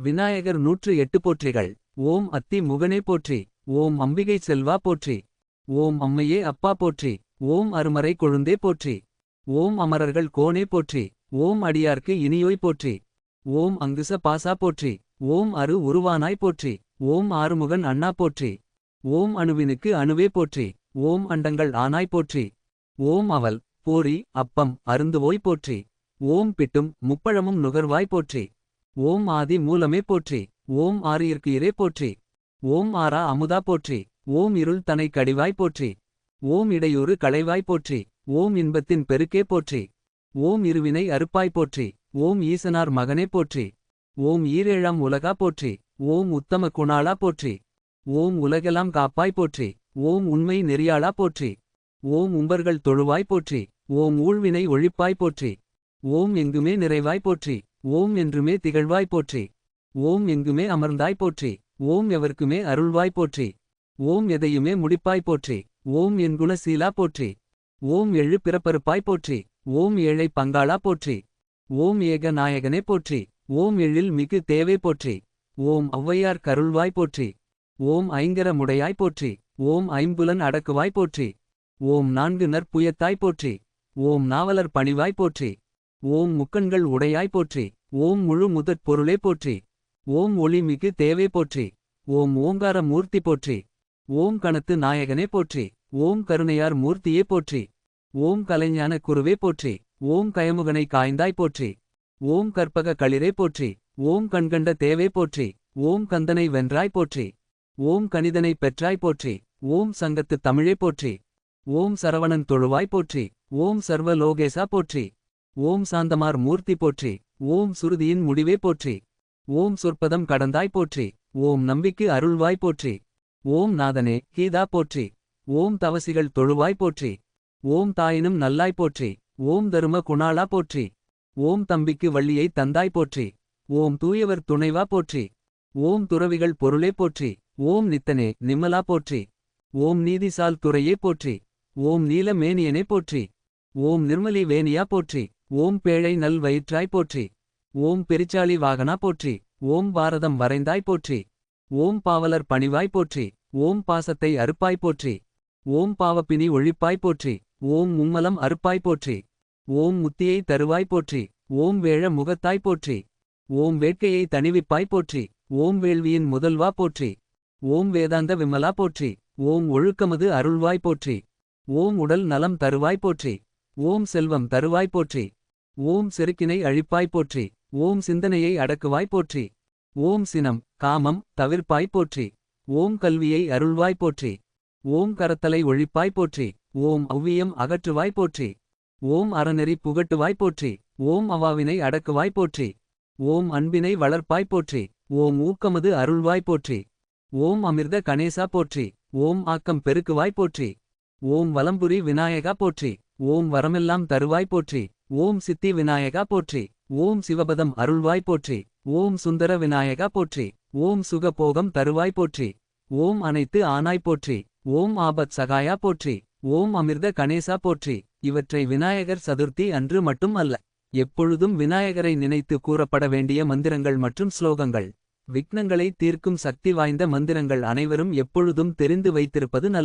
விநாயகர் நூற்று எட்டு போற்றிகள் ஓம் அத்தி முகனே போற்றி ஓம் அம்பிகை செல்வா போற்றி ஓம் அம்மையே அப்பா போற்றி ஓம் அருமறை கொழுந்தே போற்றி ஓம் அமரர்கள் கோனே போற்றி ஓம் அடியார்க்கு இனியோய் போற்றி ஓம் அங்குச பாசா போற்றி ஓம் அரு உருவானாய் போற்றி ஓம் ஆறுமுகன் அண்ணா போற்றி ஓம் அணுவினுக்கு அணுவே போற்றி ஓம் அண்டங்கள் ஆனாய் போற்றி ஓம் அவல் போரி அப்பம் அருந்துவோய் போற்றி ஓம் பிட்டும் முப்பழமும் நுகர்வாய் போற்றி ஓம் ஆதி மூலமே போற்றி ஓம் ஆரியிற்கு இரே போற்றி ஓம் ஆரா அமுதா போற்றி ஓம் இருள் தனை கடிவாய் போற்றி ஓம் இடையூறு களைவாய் போற்றி ஓம் இன்பத்தின் பெருக்கே போற்றி ஓம் இருவினை அறுப்பாய் போற்றி ஓம் ஈசனார் மகனே போற்றி ஓம் ஈரேழாம் உலகா போற்றி ஓம் உத்தம குணாளா போற்றி ஓம் உலகெல்லாம் காப்பாய் போற்றி ஓம் உண்மை நெறியாளா போற்றி ஓம் உம்பர்கள் தொழுவாய் போற்றி ஓம் ஊழ்வினை ஒழிப்பாய் போற்றி ஓம் எங்குமே நிறைவாய் போற்றி ஓம் என்றுமே திகழ்வாய் போற்றி ஓம் எங்குமே அமர்ந்தாய் போற்றி ஓம் எவர்க்குமே அருள்வாய் போற்றி ஓம் எதையுமே முடிப்பாய் போற்றி ஓம் என் குணசீலா போற்றி ஓம் எழு பிறப்பருப்பாய் போற்றி ஓம் ஏழை பங்காளா போற்றி ஓம் ஏக நாயகனே போற்றி ஓம் எழில் மிகு தேவை போற்றி ஓம் ஒளவையார் கருள்வாய் போற்றி ஓம் ஐங்கர முடையாய் போற்றி ஓம் ஐம்புலன் அடக்குவாய் போற்றி ஓம் நான்கு நற்புயத்தாய் போற்றி ஓம் நாவலர் பணிவாய் போற்றி ஓம் முக்கண்கள் உடையாய் போற்றி ஓம் முழு முதற் பொருளே போற்றி ஓம் ஒளிமிகு தேவே போற்றி ஓம் ஓங்கார மூர்த்தி போற்றி ஓம் கணத்து நாயகனே போற்றி ஓம் கருணையார் மூர்த்தியே போற்றி ஓம் கலைஞான குருவே போற்றி ஓம் கயமுகனை காய்ந்தாய் போற்றி ஓம் கற்பக களிரே போற்றி ஓம் கண்கண்ட தேவே போற்றி ஓம் கந்தனை வென்றாய் போற்றி ஓம் கணிதனை பெற்றாய் போற்றி ஓம் சங்கத்து தமிழே போற்றி ஓம் சரவணன் தொழுவாய் போற்றி ஓம் சர்வ லோகேசா போற்றி ஓம் சாந்தமார் மூர்த்தி போற்றி ஓம் சுருதியின் முடிவே போற்றி ஓம் சொற்பதம் கடந்தாய் போற்றி ஓம் நம்பிக்கு அருள்வாய் போற்றி ஓம் நாதனே கீதா போற்றி ஓம் தவசிகள் தொழுவாய் போற்றி ஓம் தாயினும் நல்லாய் போற்றி ஓம் தரும குணாளா போற்றி ஓம் தம்பிக்கு வள்ளியை தந்தாய் போற்றி ஓம் தூயவர் துணைவா போற்றி ஓம் துறவிகள் பொருளே போற்றி ஓம் நித்தனே நிம்மலா போற்றி ஓம் நீதிசால் துறையே போற்றி ஓம் நீல மேனியனே போற்றி ஓம் நிர்மலி வேணியா போற்றி ஓம் பேழை நல் வயிற்றாய் போற்றி ஓம் பெரிச்சாளி வாகனா போற்றி ஓம் பாரதம் வரைந்தாய் போற்றி ஓம் பாவலர் பணிவாய் போற்றி ஓம் பாசத்தை அறுப்பாய் போற்றி ஓம் பாவப்பினி ஒழிப்பாய் போற்றி ஓம் மும்மலம் அறுப்பாய் போற்றி ஓம் முத்தியை தருவாய் போற்றி ஓம் வேழ முகத்தாய் போற்றி ஓம் வேட்கையை தணிவிப்பாய் போற்றி ஓம் வேள்வியின் முதல்வா போற்றி ஓம் வேதாந்த விமலா போற்றி ஓம் ஒழுக்கமது அருள்வாய் போற்றி ஓம் உடல் நலம் தருவாய் போற்றி ஓம் செல்வம் தருவாய் போற்றி ஓம் செருக்கினை அழிப்பாய் போற்றி ஓம் சிந்தனையை அடக்குவாய் போற்றி ஓம் சினம் காமம் தவிர்ப்பாய் போற்றி ஓம் கல்வியை அருள்வாய் போற்றி ஓம் கரத்தலை ஒழிப்பாய் போற்றி ஓம் அவ்வியம் அகற்றுவாய் போற்றி ஓம் அறநெறி புகட்டுவாய் போற்றி ஓம் அவாவினை அடக்குவாய் போற்றி ஓம் அன்பினை வளர்ப்பாய் போற்றி ஓம் ஊக்கமது அருள்வாய் போற்றி ஓம் அமிர்த கணேசா போற்றி ஓம் ஆக்கம் பெருக்குவாய் போற்றி ஓம் வலம்புரி விநாயகா போற்றி ஓம் வரமெல்லாம் தருவாய் போற்றி ஓம் சித்தி விநாயகா போற்றி. ஓம் சிவபதம் அருள்வாய் போற்றி. ஓம் சுந்தர விநாயகா போற்றி. ஓம் சுகபோகம் தருவாய் போற்றி. ஓம் அனைத்து ஆனாய் போற்றி. ஓம் ஆபத் சகாயா போற்றி. ஓம் அமிர்த கணேசா போற்றி. இவற்றை விநாயகர் சதுர்த்தி அன்று மட்டும் அல்ல. எப்பொழுதும் விநாயகரை நினைத்து கூறப்பட வேண்டிய மந்திரங்கள் மற்றும் ஸ்லோகங்கள். விக்னங்களை தீர்க்கும் சக்தி வாய்ந்த மந்திரங்கள் அனைவரும் எப்பொழுதும் தெரிந்து வைத்திருப்பது நல்ல